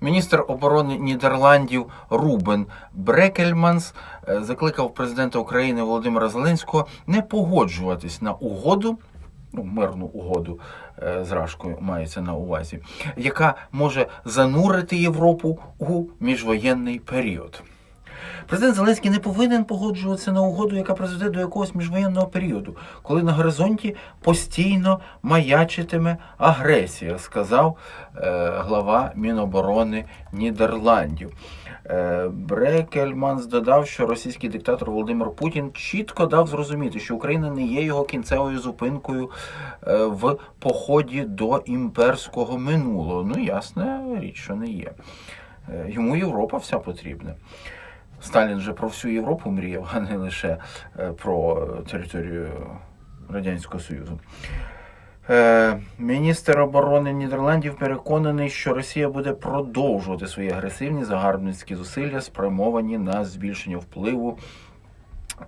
Міністр оборони Нідерландів Рубен Брекельманс е, закликав президента України Володимира Зеленського не погоджуватись на угоду. Ну, мирну угоду е, з Рашкою мається на увазі, яка може занурити Європу у міжвоєнний період. Президент Зеленський не повинен погоджуватися на угоду, яка призведе до якогось міжвоєнного періоду, коли на горизонті постійно маячитиме агресія, сказав е, глава Міноборони Нідерландів. Е, Брекельманс додав, що російський диктатор Володимир Путін чітко дав зрозуміти, що Україна не є його кінцевою зупинкою е, в поході до імперського минулого. Ну, ясна річ, що не є. Е, Йому Європа вся потрібна. Сталін же про всю Європу мріяв, а не лише е, про територію Радянського Союзу. Е, Міністр оборони Нідерландів переконаний, що Росія буде продовжувати свої агресивні загарбницькі зусилля, спрямовані на збільшення впливу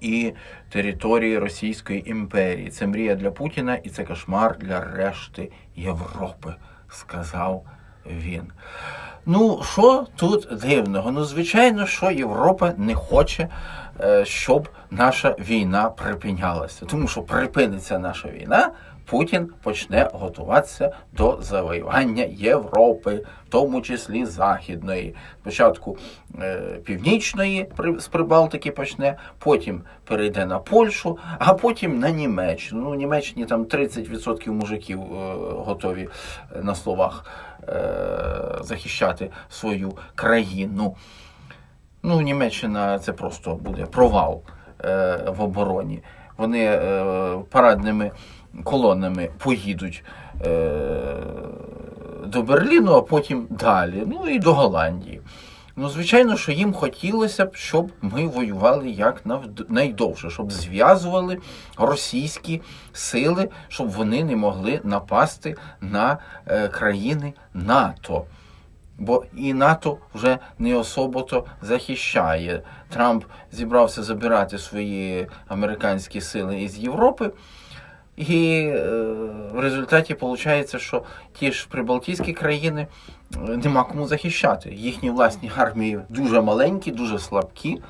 і території Російської імперії. Це мрія для Путіна і це кошмар для решти Європи, сказав він. Ну, що тут дивного? Ну, звичайно, що Європа не хоче, е, щоб наша війна припинялася. Тому що припиниться наша війна, Путін почне готуватися до завоювання Європи, в тому числі Західної. Спочатку е, північної з Прибалтики почне, потім перейде на Польщу, а потім на Німеччину. Ну, Німеччині там 30% мужиків е, готові е, на словах захищати свою країну. Ну, Німеччина це просто буде провал в обороні. Вони парадними колонами поїдуть е, до Берліну, а потім далі. Ну і до Голландії. Ну, звичайно, що їм хотілося б, щоб ми воювали як найдовше, щоб зв'язували російські сили, щоб вони не могли напасти на е, країни НАТО. Бо і НАТО вже не особо захищає. Трамп зібрався забирати свої американські сили із Європи. І е, в результаті виходить, що ті ж прибалтійські країни е, нема кому захищати. Їхні власні армії дуже маленькі, дуже слабкі,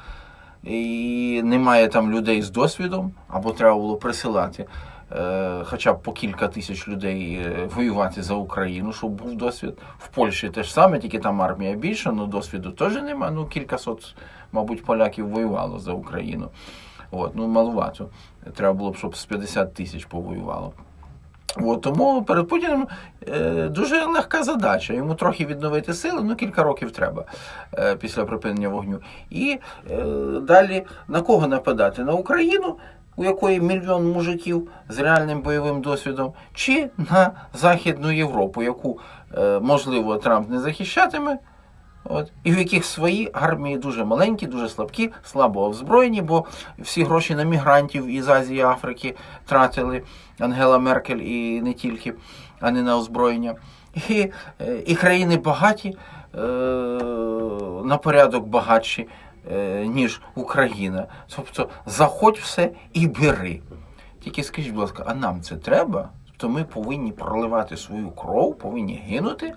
і немає там людей з досвідом, або треба було присилати е, хоча б по кілька тисяч людей е, воювати за Україну, щоб був досвід. В Польщі теж саме, тільки там армія більша, але досвіду теж нема. Ну, кількасот, мабуть, поляків воювало за Україну. От, ну, малувато. Треба було б, щоб з 50 тисяч повоювало. От, тому перед Путіним е, дуже легка задача. Йому трохи відновити сили, ну кілька років треба е, після припинення вогню. І е, далі на кого нападати? На Україну, у якої мільйон мужиків з реальним бойовим досвідом, чи на Західну Європу, яку, е, можливо, Трамп не захищатиме. От, і в яких свої армії дуже маленькі, дуже слабкі, слабо озброєні, бо всі гроші на мігрантів із Азії і Африки тратили Ангела Меркель і не тільки, а не на озброєння. І, е, і країни багаті е, на порядок багатші, е, ніж Україна. Тобто заходь все і бери. Тільки скажіть, будь ласка, а нам це треба? Тобто ми повинні проливати свою кров, повинні гинути,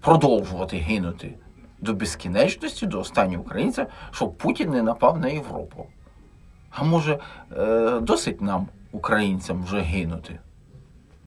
продовжувати гинути до безкінечності, до останнього українця, щоб Путін не напав на Європу. А може, е, досить нам, українцям, вже гинути?